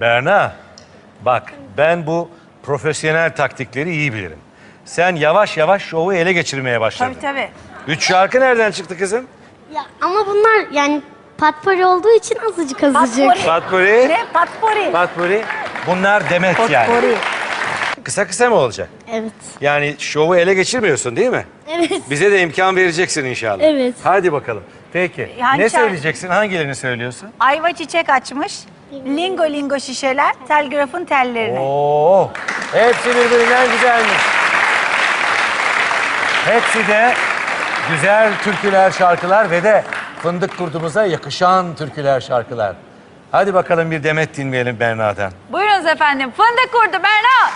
Berna, bak ben bu profesyonel taktikleri iyi bilirim. Sen yavaş yavaş şovu ele geçirmeye başladın. Tabii tabii. Üç şarkı nereden çıktı kızım? Ya ama bunlar yani patpori olduğu için azıcık azıcık. Patpori. Patpuri, Ne? Patpori. patpuri. Bunlar demet yani. Potpori. Kısa kısa mı olacak? Evet. Yani şovu ele geçirmiyorsun değil mi? Evet. Bize de imkan vereceksin inşallah. Evet. Hadi bakalım. Peki. Yani ne şarkı- söyleyeceksin? Hangilerini söylüyorsun? Ayva çiçek açmış. Lingo lingo şişeler, telgrafın tellerini. Oo, hepsi birbirinden güzelmiş. Hepsi de güzel türküler, şarkılar ve de fındık kurdumuza yakışan türküler, şarkılar. Hadi bakalım bir demet dinleyelim Berna'dan. Buyurunuz efendim. Fındık kurdu Berna.